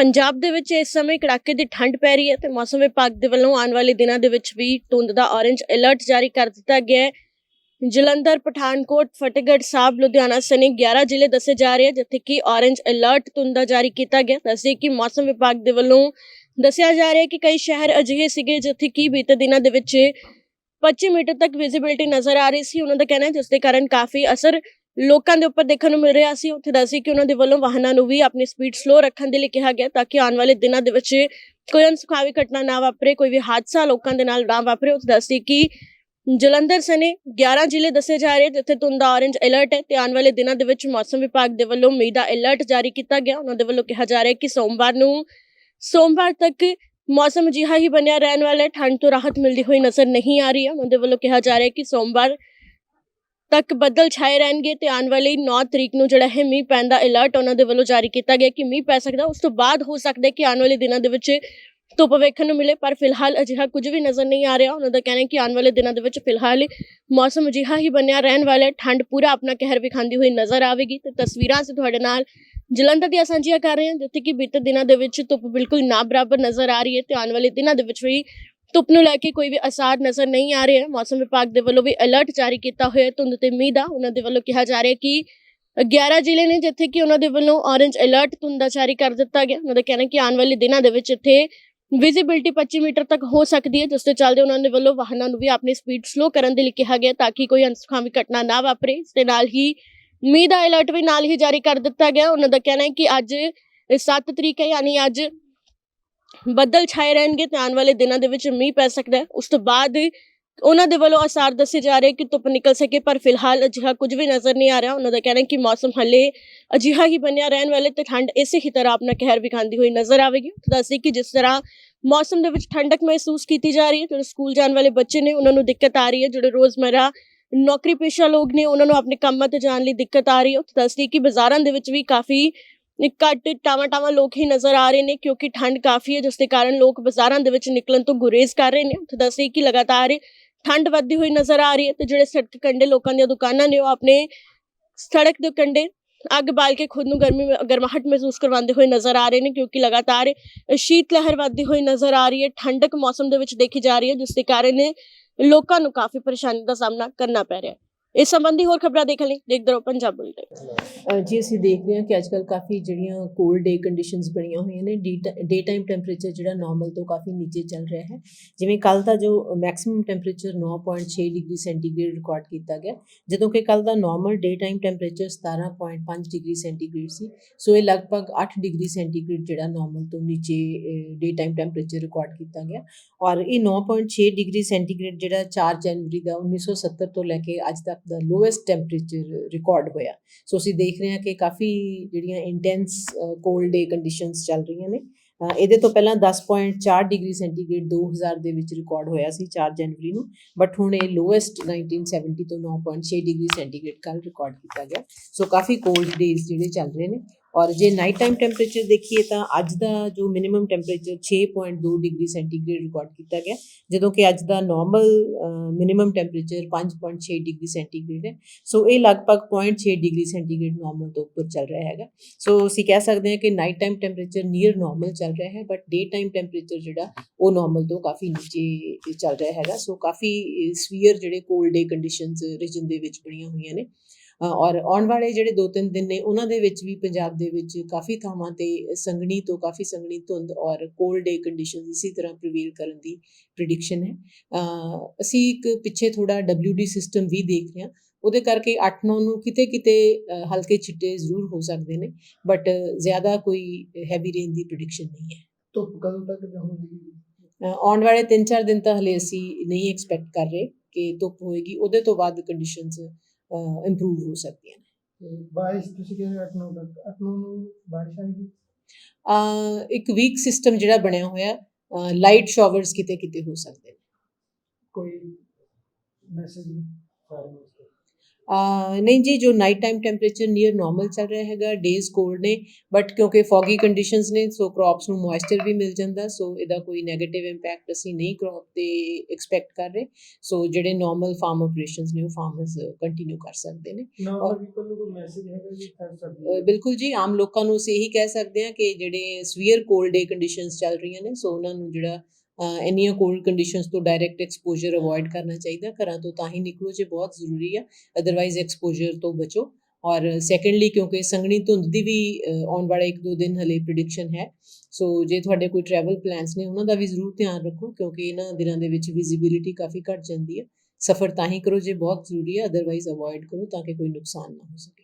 ਪੰਜਾਬ ਦੇ ਵਿੱਚ ਇਸ ਸਮੇਂ ਕੜਾਕੇ ਦੀ ਠੰਡ ਪੈ ਰਹੀ ਹੈ ਤੇ ਮੌਸਮ ਵਿਭਾਗ ਦੇ ਵੱਲੋਂ ਆਉਣ ਵਾਲੇ ਦਿਨਾਂ ਦੇ ਵਿੱਚ ਵੀ ਧੁੰਦ ਦਾ ਔਰੇਂਜ ਅਲਰਟ ਜਾਰੀ ਕਰ ਦਿੱਤਾ ਗਿਆ ਹੈ। ਜਲੰਧਰ, ਪਠਾਨਕੋਟ, ਫਤਿਹਗੜ੍ਹ ਸਾਹਿਬ, ਲੁਧਿਆਣਾ ਸਣੇ 11 ਜ਼ਿਲ੍ਹੇ ਦੱਸੇ ਜਾ ਰਹੇ ਹਨ ਜਿੱਥੇ ਕਿ ਔਰੇਂਜ ਅਲਰਟ ਧੁੰਦ ਦਾ ਜਾਰੀ ਕੀਤਾ ਗਿਆ। ਦੱਸੇ ਕਿ ਮੌਸਮ ਵਿਭਾਗ ਦੇ ਵੱਲੋਂ ਦੱਸਿਆ ਜਾ ਰਿਹਾ ਹੈ ਕਿ ਕਈ ਸ਼ਹਿਰ ਅਜਿਹੇ ਸੀਗੇ ਜਿੱਥੇ ਕਿ ਬੀਤੇ ਦਿਨਾਂ ਦੇ ਵਿੱਚ 25 ਮੀਟਰ ਤੱਕ ਵਿਜ਼ਿਬਿਲਟੀ ਨਜ਼ਰ ਆ ਰਹੀ ਸੀ। ਉਹਨਾਂ ਦਾ ਕਹਿਣਾ ਹੈ, ਜਿਸ ਦੇ ਕਾਰਨ ਕਾਫੀ ਅਸਰ ਲੋਕਾਂ ਦੇ ਉੱਪਰ ਦੇਖਣ ਨੂੰ ਮਿਲ ਰਿਹਾ ਸੀ। ਉੱਥੇ ਦੱਸੀ ਕਿ ਉਹਨਾਂ ਦੇ ਵੱਲੋਂ ਵਾਹਨਾਂ ਨੂੰ ਵੀ ਆਪਣੀ ਸਪੀਡ ਸਲੋ ਰੱਖਣ ਦੇ ਲਈ ਕਿਹਾ ਗਿਆ ਤਾਂ ਕਿ ਆਉਣ ਵਾਲੇ ਦਿਨਾਂ ਦੇ ਵਿੱਚ ਕੋਈ ਅਨਸੁਖਾਵੀ ਘਟਨਾ ਨਾ ਵਾਪਰੇ, ਕੋਈ ਵੀ ਹਾਦਸਾ ਲੋਕਾਂ ਦੇ ਨਾਲ ਨਾ ਵਾਪਰੇ। ਉੱਥੇ ਦੱਸੀ ਕਿ ਜਲੰਧਰ ਸਣੇ 11 ਜ਼ਿਲ੍ਹੇ ਦੱਸੇ ਜਾ ਰਹੇ ਜਿੱਥੇ ਧੁੰਦ ਦਾ ਔਰੇਂਜ ਅਲਰਟ ਹੈ ਤੇ ਆਉਣ ਵਾਲੇ ਦਿਨਾਂ ਦੇ ਵਿੱਚ ਮੌਸਮ ਵਿਭਾਗ ਦੇ ਵੱਲੋਂ ਮੀਂਹ ਦਾ ਅਲਰਟ ਜਾਰੀ ਕੀਤਾ ਗਿਆ। ਉਹਨਾਂ ਦੇ ਵੱਲੋਂ ਕਿਹਾ ਜਾ ਰਿਹਾ ਹੈ ਕਿ ਸੋਮਵਾਰ ਨੂੰ, ਸੋਮਵਾਰ ਤੱਕ ਮੌਸਮ ਅਜਿਹਾ ਹੀ ਬਣਿਆ ਰਹਿਣ ਵਾਲਾ ਹੈ। ਠੰਡ ਤੋਂ ਰਾਹਤ ਮਿਲਦੀ ਹੋਈ ਨਜ਼ਰ ਨਹੀਂ ਆ ਰਹੀ ਹੈ। ਉਹਨਾਂ ਦੇ ਵੱਲੋਂ ਕਿਹਾ ਜਾ ਰਿਹਾ ਹੈ ਕਿ ਸੋਮਵਾਰ ਤੱਕ ਬੱਦਲ ਛਾਏ ਰਹਿਣਗੇ ਤੇ ਆਉਣ ਵਾਲੀ 9 ਤਰੀਕ ਨੂੰ ਜਿਹੜਾ ਹੈ ਮੀਂਹ ਪੈਣ ਦਾ ਅਲਰਟ ਉਹਨਾਂ ਦੇ ਵੱਲੋਂ ਜਾਰੀ ਕੀਤਾ ਗਿਆ ਕਿ ਮੀਂਹ ਪੈ ਸਕਦਾ, ਉਸ ਤੋਂ ਬਾਅਦ ਹੋ ਸਕਦਾ ਕਿ ਆਉਣ ਵਾਲੇ ਦਿਨਾਂ ਦੇ ਵਿੱਚ ਧੁੱਪ ਵੇਖਣ ਨੂੰ ਮਿਲੇ, ਪਰ ਫਿਲਹਾਲ ਅਜਿਹਾ ਕੁਝ ਵੀ ਨਜ਼ਰ ਨਹੀਂ ਆ ਰਿਹਾ। ਉਹਨਾਂ ਦਾ ਕਹਿਣਾ ਹੈ ਕਿ ਆਉਣ ਵਾਲੇ ਦਿਨਾਂ ਦੇ ਵਿੱਚ ਫਿਲਹਾਲ ਮੌਸਮ ਅਜਿਹਾ ਹੀ ਬਣਿਆ ਰਹਿਣ ਵਾਲਾ ਹੈ। ਠੰਡ ਪੂਰਾ ਆਪਣਾ ਕਹਿਰ ਵਿਖਾਉਂਦੀ ਹੋਈ ਨਜ਼ਰ ਆਵੇਗੀ ਤੇ ਤਸਵੀਰਾਂ ਅਸੀਂ ਤੁਹਾਡੇ ਨਾਲ ਜਲੰਧਰ ਦੀਆਂ ਸਾਂਝੀਆਂ ਕਰ ਰਹੇ ਹਾਂ, ਜਿੱਥੇ ਕਿ ਬੀਤੇ ਦਿਨਾਂ ਦੇ ਵਿੱਚ ਧੁੱਪ ਬਿਲਕੁਲ ਨਾ ਬਰਾਬਰ ਨਜ਼ਰ ਆ ਰਹੀ ਹੈ ਤੇ ਆਉਣ ਵਾਲੇ ਦਿਨਾਂ ਦੇ ਵਿੱਚ ਵੀ ਧੁੱਪ ਨੂੰ ਲੈ ਕੇ ਕੋਈ ਵੀ ਅਸਾਰ ਨਜ਼ਰ ਨਹੀਂ ਆ ਰਿਹਾ। ਮੌਸਮ ਵਿਭਾਗ ਦੇ ਵੱਲੋਂ ਵੀ ਅਲਰਟ ਜਾਰੀ ਕੀਤਾ ਹੋਇਆ ਧੁੰਦ ਤੇ ਮੀਂਹ ਦਾ ਉਹਨਾਂ ਦੇ ਵੱਲੋਂ ਕਿਹਾ ਜਾ ਰਿਹਾ ਕਿ 11 ਜ਼ਿਲ੍ਹੇ ਨੇ ਜਿੱਥੇ ਕਿ ਉਹਨਾਂ ਦੇ ਵੱਲੋਂ ਔਰੇਂਜ ਅਲਰਟ ਧੁੰਦ ਦਾ ਜਾਰੀ ਕਰ ਦਿੱਤਾ ਗਿਆ। ਉਹਨਾਂ ਦਾ ਕਹਿਣਾ ਕਿ ਆਉਣ ਵਾਲੇ ਦਿਨਾਂ ਦੇ ਵਿੱਚ ਇੱਥੇ ਵਿਜ਼ਿਬਿਲਟੀ 25 ਮੀਟਰ ਤੱਕ ਹੋ ਸਕਦੀ ਹੈ, ਜਿਸ ਦੇ ਚੱਲਦੇ ਉਹਨਾਂ ਦੇ ਵੱਲੋਂ ਵਾਹਨਾਂ ਨੂੰ ਵੀ ਆਪਣੀ ਸਪੀਡ ਸਲੋ ਕਰਨ ਦੇ ਲਈ ਕਿਹਾ ਗਿਆ ਤਾਂ ਕਿ ਕੋਈ ਅਨਸੁਖਾਵੀ ਘਟਨਾ ਨਾ ਵਾਪਰੇ। ਇਸ ਦੇ ਨਾਲ ਹੀ ਮੀਂਹ ਦਾ ਅਲਰਟ ਵੀ ਨਾਲ ਹੀ ਜਾਰੀ ਕਰ ਦਿੱਤਾ ਗਿਆ। ਉਹਨਾਂ ਦਾ ਕਹਿਣਾ ਹੈ ਕਿ ਅੱਜ 7 ਤਰੀਕ ਹੈ, ਯਾਨੀ ਅੱਜ ਬੱਦਲ ਛਾਏ ਰਹਿਣਗੇ ਤੇ ਆਉਣ ਵਾਲੇ ਦਿਨਾਂ ਦੇ ਵਿੱਚ ਮੀਂਹ ਪੈ ਸਕਦਾ ਹੈ। ਉਸ ਤੋਂ ਬਾਅਦ ਉਹਨਾਂ ਦੇ ਵੱਲੋਂ ਅਸਾਰ ਦੱਸੇ ਜਾ ਰਹੇ ਕਿ ਧੁੱਪ ਨਿਕਲ ਸਕੇ, ਪਰ ਫਿਲਹਾਲ ਅਜਿਹਾ ਕੁਝ ਵੀ ਨਜ਼ਰ ਨਹੀਂ ਆ ਰਿਹਾ। ਉਹਨਾਂ ਦਾ ਕਹਿਣਾ ਹੈ ਕਿ ਮੌਸਮ ਹਲੇ ਅਜਿਹਾ ਹੀ ਬਣਿਆ ਰਹਿਣ ਵਾਲੇ ਤੇ ਠੰਡ ਇਸੇ ਹੀ ਤਰ੍ਹਾਂ ਆਪਣਾ ਕਹਿਰ ਵਿਖਾਉਂਦੀ ਹੋਈ ਨਜ਼ਰ ਆਵੇਗੀ। ਦੱਸਦੇ ਕਿ ਜਿਸ ਤਰ੍ਹਾਂ ਮੌਸਮ ਦੇ ਵਿੱਚ ਠੰਡਕ ਮਹਿਸੂਸ ਕੀਤੀ ਜਾ ਰਹੀ ਹੈ, ਜਿਹੜੇ ਸਕੂਲ ਜਾਣ ਵਾਲੇ ਬੱਚੇ ਨੇ, ਉਹਨਾਂ ਨੂੰ ਦਿੱਕਤ ਆ ਰਹੀ ਹੈ। ਜਿਹੜੇ ਰੋਜ਼ਮਰਾ ਨੌਕਰੀ ਪੇਸ਼ਾ ਲੋਕ ਨੇ, ਉਹਨਾਂ ਨੂੰ ਆਪਣੇ ਕੰਮਾਂ ਤੇ ਜਾਣ ਲਈ ਦਿੱਕਤ ਆ ਰਹੀ ਹੈ। ਉੱਥੇ ਦੱਸਦੀ ਕਿ ਬਾਜ਼ਾਰਾਂ ਦੇ ਵਿੱਚ ਵੀ ਕਾਫੀ ਘੱਟ ਟਾਵਾਂ ਟਾਵਾਂ ਲੋਕ ਹੀ ਨਜ਼ਰ ਆ ਰਹੇ ਨੇ ਕਿਉਂਕਿ ਠੰਡ ਕਾਫੀ ਹੈ, ਜਿਸ ਦੇ ਕਾਰਨ ਲੋਕ ਬਾਜ਼ਾਰਾਂ ਦੇ ਵਿੱਚ ਨਿਕਲਣ ਤੋਂ ਗੁਰੇਜ਼ ਕਰ ਰਹੇ ਨੇ। ਉੱਥੇ ਦੱਸਦੀ ਕਿ ਲਗਾਤਾਰ ਠੰਡ ਵੱਧਦੀ ਹੋਈ ਨਜ਼ਰ ਆ ਰਹੀ ਹੈ ਤੇ ਜਿਹੜੇ ਸੜਕ ਕੰਢੇ ਲੋਕਾਂ ਦੀਆਂ ਦੁਕਾਨਾਂ ਨੇ, ਉਹ ਆਪਣੇ ਸੜਕ ਦੇ ਕੰਢੇ ਅੱਗ ਬਾਲ ਕੇ ਖੁਦ ਨੂੰ ਗਰਮੀ ਗਰਮਾਹਟ ਮਹਿਸੂਸ ਕਰਵਾਉਂਦੇ ਹੋਏ ਨਜ਼ਰ ਆ ਰਹੇ ਨੇ ਕਿਉਂਕਿ ਲਗਾਤਾਰ ਸ਼ੀਤ ਲਹਿਰ ਵੱਧਦੀ ਹੋਈ ਨਜ਼ਰ ਆ ਰਹੀ ਹੈ। ਠੰਡਕ ਮੌਸਮ ਦੇ ਵਿੱਚ ਦੇਖੀ ਜਾ ਰਹੀ ਹੈ, ਜਿਸ ਦੇ ਕਾਰਨ ਲੋਕਾਂ ਨੂੰ ਕਾਫੀ ਪਰੇਸ਼ਾਨੀ ਦਾ ਸਾਹਮਣਾ ਕਰਨਾ ਪੈ ਰਿਹਾ ਹੈ। ਇਸ ਸੰਬੰਧੀ ਹੋਰ ਖਬਰਾਂ ਦੇਖਣ ਲਈ ਦੇਖਦੇ ਰਹੋ ਪੰਜਾਬ ਬੁਲੇਟਿਨ ਅ, ਜੀ ਅਸੀਂ ਦੇਖ ਰਹੇ ਹਾਂ ਕਿ ਅੱਜਕੱਲ ਕਾਫੀ ਜਿਹੜੀਆਂ ਕੋਲਡ ਡੇ ਕੰਡੀਸ਼ਨਸ ਬਣੀਆਂ ਹੋਈਆਂ ਨੇ ਡੇ ਟਾਈਮ ਟੈਂਪਰੇਚਰ ਜਿਹੜਾ ਨਾਰਮਲ ਤੋਂ ਕਾਫੀ ਨੀਚੇ ਚੱਲ ਰਿਹਾ ਹੈ ਜਿਵੇਂ ਕੱਲ ਦਾ ਜੋ maximum temperature 9.6 degree centigrade record ਕੀਤਾ ਗਿਆ ਜਦੋਂ ਕਿ ਕੱਲ ਦਾ normal day time temperature 17.5 degree centigrade ਸੀ ਸੋ ਇਹ ਲਗਭਗ 8 ਡਿਗਰੀ ਸੈਂਟੀਗ੍ਰੇਡ ਜਿਹੜਾ ਨਾਰਮਲ ਤੋਂ ਨੀਚੇ ਡੇ ਟਾਈਮ ਟੈਂਪਰੇਚਰ ਰਿਕਾਰਡ ਕੀਤਾ ਗਿਆ ਔਰ ਇਹ 9.6 ਡਿਗਰੀ ਸੈਂਟੀਗ੍ਰੇਡ ਜਿਹੜਾ 4 ਜਨਵਰੀ ਦਾ 1970 ਤੋਂ ਲੈ ਕੇ ਅੱਜ ਤੱਕ ਦਾ ਲੋਐਸਟ ਟੈਂਪਰੇਚਰ ਰਿਕਾਰਡ ਹੋਇਆ। ਸੋ ਅਸੀਂ ਦੇਖ ਰਹੇ ਹਾਂ ਕਿ ਕਾਫੀ ਜਿਹੜੀਆਂ ਇੰਟੈਂਸ ਕੋਲਡ ਡੇ ਕੰਡੀਸ਼ਨਸ ਚੱਲ ਰਹੀਆਂ ਨੇ। ਇਹਦੇ ਤੋਂ ਪਹਿਲਾਂ 10.4 ਡਿਗਰੀ ਸੈਂਟੀਗ੍ਰੇਡ 2000 ਦੇ ਵਿੱਚ ਰਿਕਾਰਡ ਹੋਇਆ ਸੀ 4 ਜਨਵਰੀ ਨੂੰ। ਬਟ ਹੁਣ ਇਹ ਲੋਐਸਟ 1970 ਤੋਂ 9.6 ਡਿਗਰੀ ਸੈਂਟੀਗ੍ਰੇਡ ਕੱਲ ਰਿਕਾਰਡ ਕੀਤਾ ਗਿਆ। ਸੋ ਕਾਫੀ ਕੋਲਡ ਡੇਜ਼ ਜਿਹੜੇ ਚੱਲ ਰਹੇ ਨੇ। ਔਰ ਜੇ ਨਾਈਟ ਟਾਈਮ ਟੈਂਪਰੇਚਰ ਦੇਖੀਏ ਤਾਂ ਅੱਜ ਦਾ ਜੋ minimum temperature 6.2 degree centigrade record ਕੀਤਾ ਗਿਆ, ਜਦੋਂ ਕਿ ਅੱਜ ਦਾ normal minimum temperature 5.6 degree centigrade ਹੈ। ਸੋ ਇਹ ਲਗਭਗ 0.6 ਡਿਗਰੀ ਸੈਂਟੀਗ੍ਰੇਡ ਨਾਰਮਲ ਤੋਂ ਉੱਪਰ ਚੱਲ ਰਿਹਾ ਹੈਗਾ। ਸੋ ਅਸੀਂ ਕਹਿ ਸਕਦੇ ਹਾਂ ਕਿ night time temperature near normal ਚੱਲ ਰਿਹਾ ਹੈ ਬਟ ਡੇ ਟਾਈਮ ਟੈਂਪਰੇਚਰ ਜਿਹੜਾ ਉਹ ਨਾਰਮਲ ਤੋਂ ਕਾਫੀ ਨੀਚੇ ਚੱਲ ਰਿਹਾ ਹੈਗਾ। ਸੋ ਕਾਫੀ ਸਵੀਅਰ ਜਿਹੜੇ ਕੋਲਡ ਡੇ ਕੰਡੀਸ਼ਨਸ ਰੀਜਨ ਦੇ ਵਿੱਚ ਬਣੀਆਂ ਹੋਈਆਂ ਨੇ। ਔਰ ਆਉਣ ਵਾਲੇ ਜਿਹੜੇ 2-3 ਦਿਨ ਨੇ, ਉਹਨਾਂ ਦੇ ਵਿੱਚ ਵੀ ਪੰਜਾਬ ਦੇ ਵਿੱਚ ਕਾਫੀ ਥਾਵਾਂ ਤੇ ਸੰਘਣੀ ਤੋਂ ਕਾਫੀ ਸੰਘਣੀ ਧੁੰਦ ਔਰ ਕੋਲਡ ਡੇ ਕੰਡੀਸ਼ਨਸ ਇਸੇ ਤਰ੍ਹਾਂ ਪ੍ਰੀਵੇਲ ਕਰਨ ਦੀ ਪ੍ਰਿਡਿਕਸ਼ਨ ਹੈ। ਅਸੀਂ ਇੱਕ ਪਿੱਛੇ ਥੋੜਾ WD ਸਿਸਟਮ ਵੀ ਦੇਖ ਰਹੇ ਹਾਂ। ਉਹਦੇ ਕਰਕੇ 8-9 ਨੂੰ ਕਿਤੇ ਕਿਤੇ ਅ, ਹਲਕੇ ਛਿੱਟੇ ਜ਼ਰੂਰ ਹੋ ਸਕਦੇ ਨੇ ਬਟ ਜ਼ਿਆਦਾ ਕੋਈ ਹੈਵੀ ਰੇਨ ਦੀ ਪ੍ਰਿਡਿਕਸ਼ਨ ਨਹੀਂ ਹੈ। ਧੁੱਪ ਕਦੋਂ ਤੱਕ ਰਹੂਗੀ ਆਉਣ ਵਾਲੇ 3-4 ਦਿਨ ਤਾਂ ਹਲੇ ਅਸੀਂ ਨਹੀਂ ਐਕਸਪੈਕਟ ਕਰ ਰਹੇ ਕਿ ਧੁੱਪ ਹੋਏਗੀ। ਉਹਦੇ ਤੋਂ ਬਾਅਦ ਕੰਡੀਸ਼ਨਸ ਇੰਪਰੂਵ ਹੋ ਸਕਦੀਆਂ ਨੇ। ਤੇ ਬਾਰਿਸ਼ ਤੁਸੀਂ ਕਹਿੰਦੇ 8 9 ਤੱਕ 8 9 ਨੂੰ ਬਾਰਿਸ਼ ਆਏਗੀ ਅ, ਇੱਕ ਵੀਕ ਸਿਸਟਮ ਜਿਹੜਾ ਬਣਿਆ ਹੋਇਆ ਲਾਈਟ ਸ਼ਾਵਰਸ ਕਿਤੇ ਕਿਤੇ ਹੋ ਸਕਦੇ ਨੇ। ਕੋਈ ਮੈਸੇਜ ਅਹ ਨਹੀਂ ਜੀ ਜੋ night time temperature near normal ਚੱਲ ਰਿਹਾ ਹੈਗਾ ਡੇਜ਼ ਕੋਲਡ ਨੇ ਬਟ ਕਿਉਂਕਿ ਫੌਗੀ ਕੰਡੀਸ਼ਨਸ ਨੇ ਸੋ ਕ੍ਰੌਪਸ ਨੂੰ ਮੋਇਸਚਰ ਵੀ ਮਿਲ ਜਾਂਦਾ ਸੋ ਇਹਦਾ ਕੋਈ 네ਗੇਟਿਵ ਇੰਪੈਕਟ ਅਸੀਂ ਨਹੀਂ ਕ੍ਰੌਪ ਤੇ ਐਕਸਪੈਕਟ ਕਰ ਰਹੇ ਸੋ ਜਿਹੜੇ ਨਾਰਮਲ ਫਾਰਮ ਆਪਰੇਸ਼ਨਸ ਨੇ ਉਹ ਫਾਰਮਰਸ ਕੰਟੀਨਿਊ ਕਰ ਸਕਦੇ ਨੇ ਨੂੰ ਕੋਈ ਮੈਸੇਜ ਹੈਗਾ ਜੀ ਕਰ ਸਕਦੇ ਬਿਲਕੁਲ ਜੀ ਆਮ ਲੋਕਾਂ ਨੂੰ ਅਸੀਂ ਇਹੀ ਕਹਿ ਸਕਦੇ ਹਾਂ ਕਿ ਜਿਹੜੇ ਸਵੀਅਰ ਕੋਲਡ ਡੇ ਕੰਡੀਸ਼ਨਸ ਚੱਲ ਰਹੀਆਂ ਨੇ ਸੋ ਉਹਨਾਂ ਨੂੰ ਜਿਹੜਾ ਇੰਨੀਆਂ ਕੋਲਡ ਕੰਡੀਸ਼ਨਸ ਤੋਂ ਡਾਇਰੈਕਟ ਐਕਸਪੋਜ਼ਰ ਅਵੋਇਡ ਕਰਨਾ ਚਾਹੀਦਾ, ਘਰਾਂ ਤੋਂ ਤਾਂ ਹੀ ਨਿਕਲੋ ਜੇ ਬਹੁਤ ਜ਼ਰੂਰੀ ਆ ਅਦਰਵਾਈਜ਼ ਐਕਸਪੋਜ਼ਰ ਤੋਂ ਬਚੋ। ਔਰ ਸੈਕੰਡਲੀ ਕਿਉਂਕਿ ਸੰਘਣੀ ਧੁੰਦ ਦੀ ਵੀ ਆਉਣ ਵਾਲਾ ਇੱਕ ਦੋ ਦਿਨ ਹਲੇ ਪ੍ਰਿਡਿਕਸ਼ਨ ਹੈ। ਸੋ ਜੇ ਤੁਹਾਡੇ ਕੋਈ ਟਰੈਵਲ ਪਲਾਨਸ ਨੇ, ਉਹਨਾਂ ਦਾ ਵੀ ਜ਼ਰੂਰ ਧਿਆਨ ਰੱਖੋ, ਕਿਉਂਕਿ ਇਹਨਾਂ ਦਿਨਾਂ ਦੇ ਵਿੱਚ ਵਿਜ਼ਿਬਿਲਿਟੀ ਕਾਫੀ ਘਟ ਜਾਂਦੀ ਹੈ। ਸਫ਼ਰ ਤਾਂ ਹੀ ਕਰੋ ਜੇ ਬਹੁਤ ਜ਼ਰੂਰੀ ਹੈ ਅਦਰਵਾਈਜ਼ ਅਵੋਇਡ ਕਰੋ ਤਾਂ ਕਿ ਕੋਈ ਨੁਕਸਾਨ ਨਾ ਹੋ ਸਕੇ।